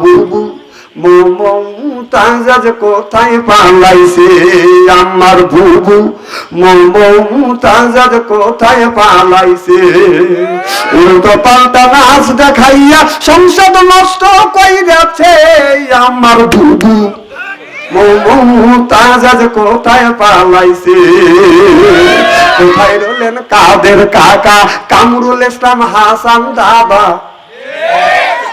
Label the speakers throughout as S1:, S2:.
S1: বুবু মমতাজ কোথায় পালাইছে আমার বুবু মমতাজ কোথায় পালাইছে। উল্টো পাল্টা নাচ দেখাইয়া সংসদ নষ্ট কইরাছে আমার বুবু মমতাজ কোথায় পালাইছে। কোথায় রলেন কাদের কাকা? কামরুল ইসলাম হাসান দাদা।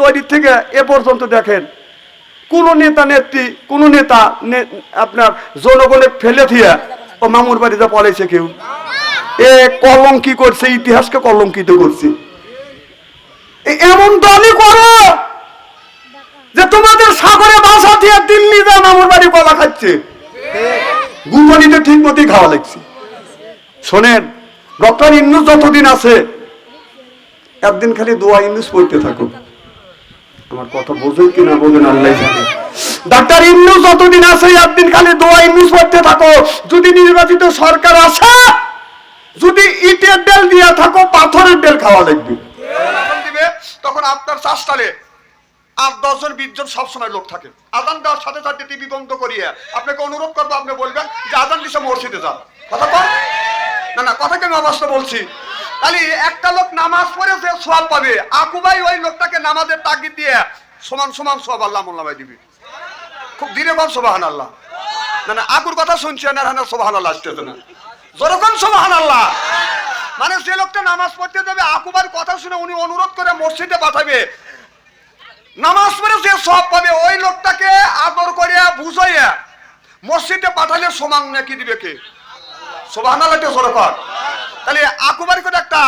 S1: তৈরি থেকে এ পর্যন্ত দেখেন, কোন নেতা নেত্রী, কোন নেতা আপনার জনগণে ফেলে দিয়ে, ও মামুর বাড়িতে পড়েছে কেউ? এ কলঙ্কি করছে, ইতিহাসকে কলঙ্কিত করছে। এমন দলই করো যে তোমাদের সাগরে বাসা দিয়ে দিল্লি যা মামুর বাড়ি কলা খাচ্ছে। গুমনিতে ঠিক মতোই খাওয়া লাগছে। শোনেন, ডক্টর ইন্নুস যতদিন আছে, একদিন খালি দোয়া ইউনুস পড়তে থাকো আমার কথা বোঝেন কি না বোঝেন আল্লাহ জানে। ডাক্তার ইউনুস যতদিন আছে, একদিন খালি দোয়া ইউনুস পড়তে থাকো। যদি নির্বাচিত সরকার আসে, যদি ইটের ডেল দিয়ে থাকো, পাথরের ডেল খাওয়া লাগবে।
S2: তখন আপনার চাষটালে আট দশজন বিশ জন সবসময় লোক থাকে। আজান দেওয়ার সাথে সাথে টিভি বন্ধ করিয়ে আপনাকে অনুরোধ করব, আপনি বলবেন যে আজান দিশে মসজিদে যান। কথা না না, কথা কেন অবস্থা বলছি? তাহলে একটা লোক নামাজ পড়ে যে সব পাবে আকুবাই ওই লোকটাকে নামাজের তাগিদ দিয়ে সমান সমান সব আল্লাহ মোল্লামাই দিবি। খুব দিনে কম সোবাহান আল্লাহ না না আকুর কথা শুনছি না না সোবাহান আল্লাহ আসতেছে না। যতক্ষণ সোবাহান আল্লাহ মানে যে লোকটা নামাজ পড়তে যাবে আকুবার কথা শুনে উনি অনুরোধ করে মসজিদে পাঠাবে। নামাজ পড়ে যে সব পাবে, ওই লোকটাকে আদর করে বুঝাইয়া মসজিদে পাঠালে সমান নাকি দিবে কে? সোবাহান আল্লাহটা সরকার তাহলে আকুবার করে একটা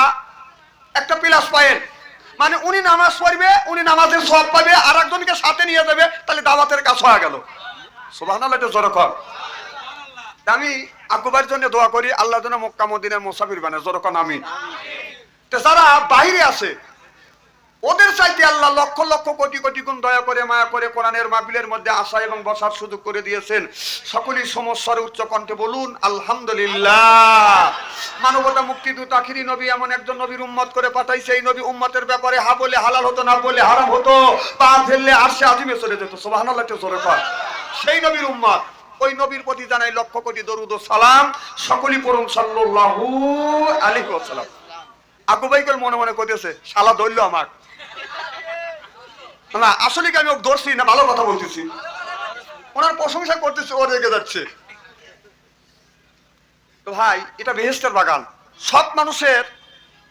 S2: একটা প্লাস পয়েন্ট মানে উনি নামাজ পড়বে, উনি নামাজের সব পাবে আর একজনকে সাথে নিয়ে যাবে, তাহলে দাওয়াতের কাজ হয়ে গেল। সোবাহান আল্লাহটা সরকার আমি আকুবার জন্য দোয়া করি, আল্লাহ যেন মক্কা, মদিনার মুসাফির বানায়। যতক্ষণ আমি তো যারা বাহিরে আছে ওদের চাইতে আল্লাহ লক্ষ লক্ষ কোটি কোটি গুণ দয়া করে, মায়া করে কোরআনের মাহবিলের মধ্যে আসা এবং বসার সুযোগ করে দিয়েছেন। সকলেই সমস্যার উচ্চ কণ্ঠে বলুন, আলহামদুলিল্লাহ। মানবতা মুক্তি দূত, আখিরি নবী এমন একজন নবীর উম্মত করে পাঠাইছে। এই নবী উম্মতের ব্যাপারে হা বলে হালাল হতো, না বলে হারাম হতো, পা ফেললে আসে আজিমে চলে যেত, সুবহানাল্লাহ সেই নবীর উম্মত, ওই নবীর প্রতি জানাই লক্ষ কোটি দরুদ সালাম। সকলই পড়ুন সাল্লাল্লাহু আলাইহি ওয়াসাল্লাম। আকু করে মনে মনে কইতেছে, শালা ধরলো আমার না আসলে কি আমি ওকে ধরছি না ভালো কথা বলতেছি? ওনার প্রশংসা করতেছে, ও রেগে যাচ্ছে। তো ভাই, এটা বেহেস্তের বাগান। সব মানুষের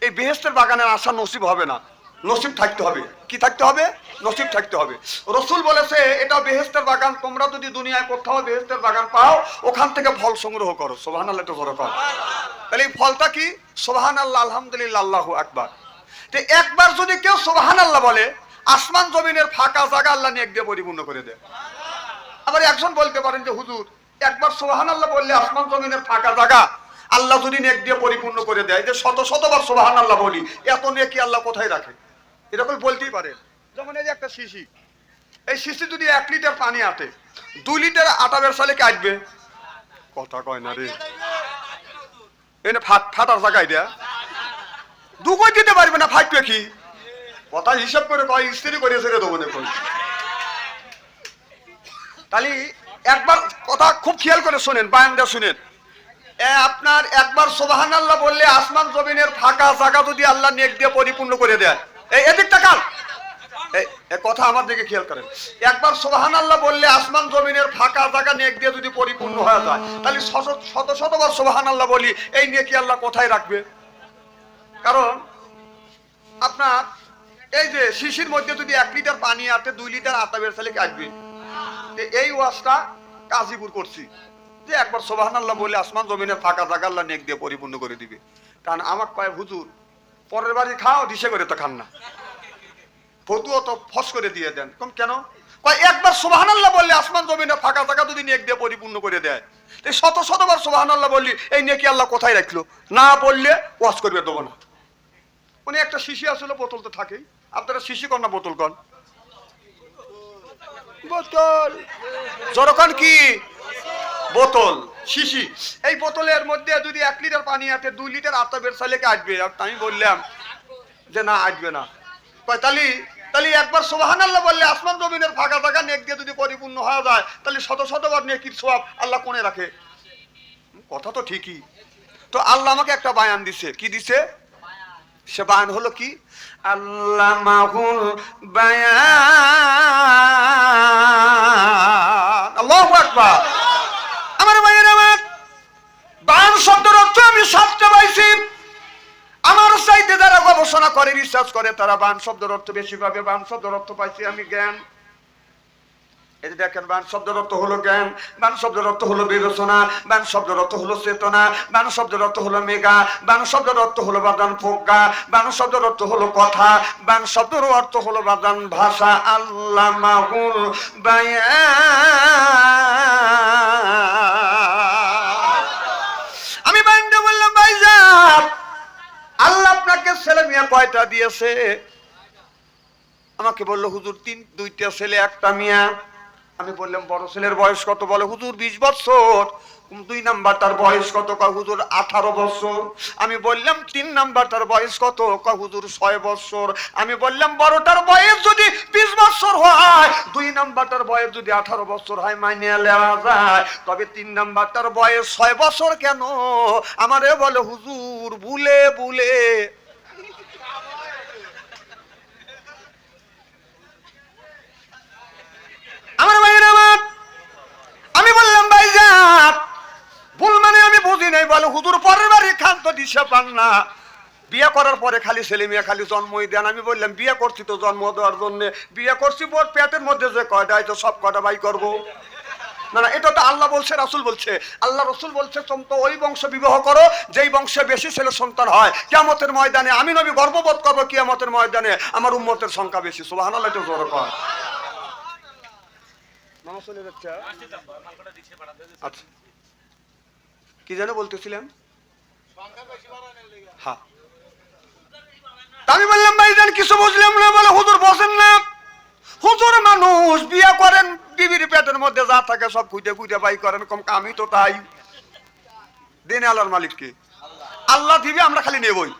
S2: এই বেহেস্তের বাগানের আশা নসিব হবে না। নসিব থাকতে হবে। কি থাকতে হবে? নসিব থাকতে হবে। রসুল বলেছে, এটা বেহেস্তের বাগান, তোমরা যদি দুনিয়ায় কোথাও বেহেস্তের বাগান পাও, ওখান থেকে ফল সংগ্রহ করো। সোহান আল্লাহ বড় কর তাহলে এই ফলটা কি? সোহান আল্লাহ আলহামদুলিল্লাহ, আল্লাহ একবার তো একবার যদি কেউ সোহান আল্লাহ বলে, আসমান জমিনের ফাঁকা জায়গা আল্লাহ নিয়ে দিয়ে পরিপূর্ণ করে দেয়। আবার একজন বলতে পারেন যে, হুজুর, একবার সোহান আল্লাহ বললে আসমান জমিনের ফাঁকা জায়গা, আল্লাহ যদি নেক দিয়ে পরিপূর্ণ করে দেয়, যে শত শতবার সোহান আল্লাহ বলি, এত নেকি আল্লাহ কোথায় রাখে? এরকম বলতেই পারে। যেমন এই যে একটা শিশি। এই শিশি যদি এক লিটার পানি আটে দুই লিটার আটা ব্যবসালে কাটবে কথা কয় না রে। এনে ফাট, ফাটার জায়গায় দেয়া। দুকই দিতে পারবে না ফাটবে কি কথা হিসাব করে কয় স্ত্রী করে ছেড়ে দেবো না কই। তাহলে একবার কথা খুব খেয়াল করে শোনেন, বায়ানটা শুনেন। আপনার একবার সোবাহান আল্লাহ বললে আসমান জমিনের ফাঁকা জায়গা যদি আল্লাহ নেক দিয়ে পরিপূর্ণ করে দেয়। এই এদিক তাকান কথা আমার দিকে খেয়াল করেন। একবার আল্লাহ বললে আসমান জমিনের ফাঁকা জায়গা নেক দিয়ে যদি পরিপূর্ণ হয়ে যায়, তাহলে শত শত, শতবার সোবাহান আল্লাহ বলি, এই নেকি আল্লাহ কোথায় রাখবে? কারণ আপনার এই যে শিশির মধ্যে যদি এক লিটার পানি আটে, দুই লিটার আটা বেরসালে কাটবে। তো এই ওয়াজটা কাজীপুর করছি। যে একবার সোবাহান আল্লাহ বলে আসমান জমিনের ফাঁকা জায়গা আল্লাহ নেক দিয়ে পরিপূর্ণ করে দিবে। কারণ আমার কয়, হুজুর পরের বাড়ি খাও দিশে করে তো খান না। ফতুও তো ফস করে দিয়ে দেন। কম কেন? একবার সুবাহান আল্লাহ বললে আসমান জমিনে ফাঁকা থাকা যদি নেক দিয়ে পরিপূর্ণ করে দেয়। তো শত শতবার সুবাহান আল্লাহ বললি, এই নেকি আল্লাহ কোথায় রাখল? না বললে ওয়াশ করবে দেবো না। উনি একটা শিশি আসলে বোতল তো থাকেই। আপনারা শিশি কর না বোতল কন। বোতল। জরকান কি? বোতল, শিশি। এই বোতলের মধ্যে যদি এক লিটার পানি আছে, দুই লিটার আটটা বের সালেকে আসবে? আমি বললাম যে না, আসবে না। তাহলে তাহলে একবার সোহান আল্লাহ বললে আসমান জমিনের ফাঁকা ফাঁকা নেক দিয়ে যদি পরিপূর্ণ হওয়া যায়, তাহলে শত শতবার নেকির সোয়াব আল্লাহ কোণে রাখে। কথা তো ঠিকই। তো আল্লাহ আমাকে একটা বায়ান দিছে। কি দিছে? সে বায়ান হলো কি?
S1: আল্লাহ মাহুল বায়ান।
S2: আল্লাহ আকবার। বায়ান শব্দের অর্থ আমি সাতটা পাইছি আমার চাইতে যারা গবেষণা করে রিসার্চ করে তারা বান শব্দের অর্থ বেশি পাবে বান শব্দের অর্থ পাইছি আমি জ্ঞান এই দেখেন বান শব্দের অর্থ হলো জ্ঞান বান শব্দের অর্থ হলো বিবেচনা বান শব্দের অর্থ হলো চেতনা বান শব্দের অর্থ হলো মেগা বান শব্দের অর্থ হলো বাদান প্রজ্ঞা বান শব্দের অর্থ হলো কথা বান শব্দের অর্থ হলো বাদান ভাষা আল্লাহ মাহুল আমি মেয়ে কয়টা দিয়েছে? আমাকে বলল, হুজুর, তিন, দুইটা ছেলে, একটা মিয়া। আমি বললাম, বড় ছেলের বয়স কত? বলে, হুজুর, বিশ বছর। দুই নাম্বারটার বয়স কত? কয়, হুজুর, আঠারো বছর। আমি বললাম, তিন নাম্বারটার বয়স কত? কয়, হুজুর, ছয় বছর। আমি বললাম, বড়টার বয়স যদি বিশ বছর হয়, দুই নাম্বারটার বয়স যদি আঠারো বছর হয়, মাইনে নেওয়া যায়। তবে তিন নাম্বারটার বয়স ছয় বছর কেন? আমারে বলে, হুজুর, ভুলে ভুলে। আমার আমার আমি বললাম ভাইজান ভুল মানে আমি বুঝি নাই, বলে, হুজুর, পরের তো পান না। বিয়ে করার পরে খালি ছেলে মেয়ে খালি জন্মই দেন। আমি বললাম, বিয়ে করছি তো জন্ম দেওয়ার জন্য। বিয়ে করছি বোর পেটের মধ্যে যে কয়টা তো সব কয়টা না না, এটা তো আল্লাহ বলছে, রাসুল বলছে। আল্লাহ, রসুল বলছে তোমরা ওই বংশ বিবাহ করো, যেই বংশে বেশি ছেলে সন্তান হয়। কিয়ামতের ময়দানে আমি নবী গর্ববোধ করব, কিয়ামতের ময়দানে আমার উম্মতের সংখ্যা বেশি। সুবাহ একটু জোর চলে যাচ্ছে আচ্ছা। কি যেন বলতেছিলাম? হ্যাঁ আমি বললাম ভাইজান কিছু বুঝলাম না। বলে হুজুর বসেন না। হুজুর মানুষ বিয়ে করেন বিবির পেটের মধ্যে যা থাকে সব খুঁজে খুঁজে বাই করেন কম আমি তো তাই। দিনে আল্লাহর মালিককে। আল্লাহ দিবে আমরা খালি নেবই।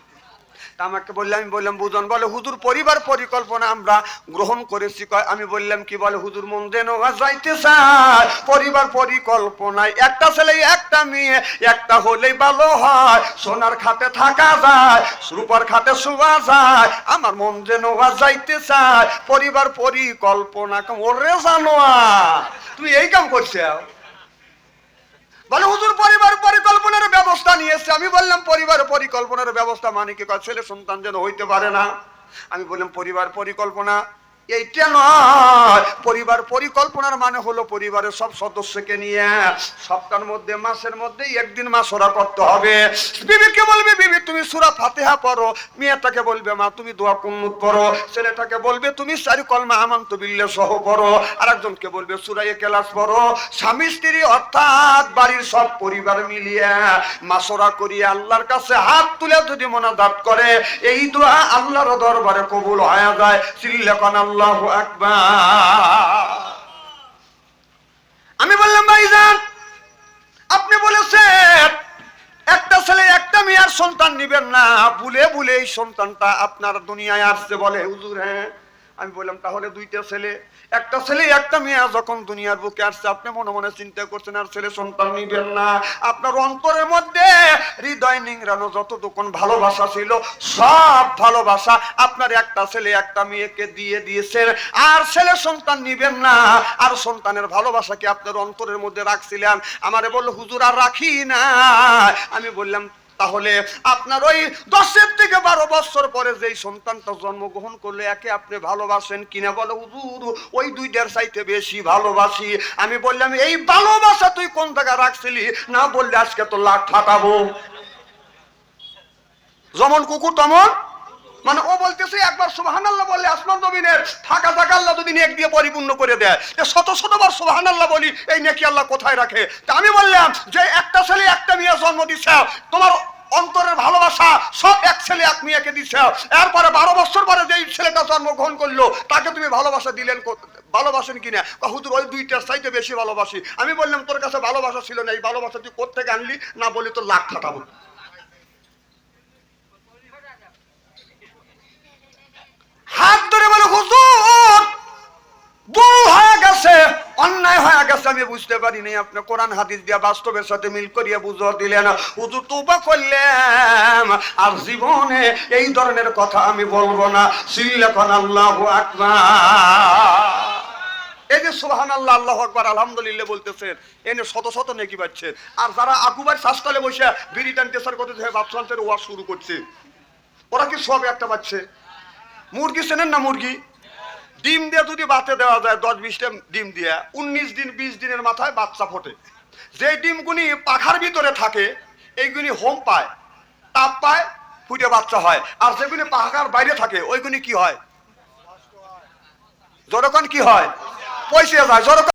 S2: তা আমাকে বললে, আমি বললাম বুঝন বলে, হুজুর, পরিবার পরিকল্পনা আমরা গ্রহণ করেছি। আমি বললাম, কি বলে, হুজুর, মন যেন যাইতে চায়। পরিবার পরিকল্পনায় একটা ছেলে, একটা মেয়ে, একটা হলেই ভালো হয়। সোনার খাতে থাকা যায়, রূপার খাতে শোয়া যায়, আমার মন যেন যাইতে চায়। পরিবার পরিকল্পনা ওরে জানোয়া। তুমি এই কাম করছে? বলে, হুজুর, পরিবার পরিকল্পনার ব্যবস্থা নিয়েছে। আমি বললাম, পরিবার পরিকল্পনার ব্যবস্থা মানে কি? ছেলে সন্তান যেন হইতে পারে না। আমি বললাম, পরিবার পরিকল্পনা এইটা নয়। পরিবার পরিকল্পনার মানে হলো পরিবারের সব সদস্যকে নিয়ে সপ্তাহের মধ্যে, মাসের মধ্যে একদিন মাসরা করতে হবে। বিবিকে বলবে, বিবি, তুমি সুরা ফাতেহা পড়ো। মেয়েটাকে বলবে, মা, তুমি দোয়া কুন্নুত পড়ো ছেলেটাকে বলবে, তুমি সারি কলমা আমান্ত বিল্লে সহ পড়ো। আর একজনকে বলবে সুরাইয়ে কেলাস পড়ো। স্বামী, স্ত্রী, অর্থাৎ বাড়ির সব পরিবার মিলিয়ে মাসরা করিয়ে আল্লাহর কাছে হাত তুলে যদি মনাদাত করে, এই দোয়া আল্লাহর দরবারে কবুল হয়ে যায়। চিল্লাকান আল্লাহু আকবার। আমি বললাম, ভাইজান, আপনি বলেছেন, একটা ছেলে, একটা মেয়ের সন্তান নিবেন না। ভুলে ভুলে এই সন্তানটা আপনার দুনিয়ায় আসছে বলে। হুজুর হ্যাঁ? আমি বললাম, তাহলে দুইটা ছেলে, একটা ছেলে, একটা মেয়ে যখন দুনিয়ার বুকে আসছে, আপনি মনে মনে চিন্তা করছেন, আর ছেলে সন্তান নিবেন না। আপনার অন্তরের মধ্যে হৃদয় নিংড়ানো যত দোকান ভালোবাসা ছিল, সব ভালোবাসা আপনার একটা ছেলে, একটা মেয়েকে দিয়ে দিয়েছেন আর ছেলে সন্তান নিবেন না। আর সন্তানের ভালোবাসাকে আপনার অন্তরের মধ্যে রাখছিলেন? আমারে বলল, হুজুর, আর রাখি না। আমি বললাম তাহলে আপনার ওই দশের থেকে বারো বছর পরে যেই সন্তানটা জন্মগ্রহণ করলে, একে আপনি ভালোবাসেন কিনা? বলে, হুজুর, ওই দুই দুইটার চাইতে বেশি ভালোবাসি। আমি বললাম, এই ভালোবাসা তুই কোন জায়গায় রাখছিলি? না বললে আজকে তো লাখ ফাটাবো যেমন কুকুর, তেমন মানে ও বলতেছে, একবার সুবাহান আল্লাহ বললে আসমান জমিনের ফাঁকা থাকা আল্লাহ যদি নেক দিয়ে পরিপূর্ণ করে দেয়। তো শত শতবার সুবাহান আল্লাহ বলি, এই নেকি আল্লাহ কোথায় রাখে? তা আমি বললাম, যে একটা ছেলে একটা মেয়ে জন্ম দিচ্ছে তোমার অন্তরের ভালোবাসা সব এক ছেলে এক মেয়েকে দিচ্ছে এরপরে বারো বছর পরে যেই ছেলেটা জন্মগ্রহণ করল, তাকে তুমি ভালোবাসা দিলেন ভালোবাসেন কিনা? বা হুজুর ওই দুইটার চাইতে বেশি ভালোবাসি। আমি বললাম, তোর কাছে ভালোবাসা ছিল না, এই ভালোবাসা তুই কোথেকে আনলি? না বলি তোর লাখ খাটাবো হাত ধরে বলে হুজুর বড় হয়ে গেছে অন্যায় হয়ে গেছে আমি বুঝতে পারিনি, আপনি কোরআন, হাদিস দিয়া বাস্তবের সাথে মিল করিয়া বুঝার দিলেন। হুজুর তোবা করলাম আর জীবনে এই ধরনের কথা আমি বলব না। সিল্লাখন আল্লাহ আকবার। এই যে সোহান আল্লাহ আল্লাহ আকবার, আলহামদুলিল্লাহ বলতেছেন। এনে শত শত নেকি পাচ্ছেন আর যারা আকুবার শাসকালে বসে বিড়ি টানতেসার কথা বাচ্চান্তের ওয়াজ শুরু করছে, ওরা কি সব একটা পাচ্ছে মুরগি চেনেন না মুরগি? ডিম দিয়ে যদি বাতে দেওয়া যায়, দশ বিশটা ডিম দিয়ে, উনিশ দিন, বিশ দিনের মাথায় বাচ্চা ফোটে। যে ডিমগুনি পাখার ভিতরে থাকে, এইগুনি হোম পায়, তাপ পায়, ফুটে বাচ্চা হয়। আর যেগুলি পাখার বাইরে থাকে, ওইগুনি কি হয়? যতক্ষণ কি হয়? পয়সা যায়। যতক্ষণ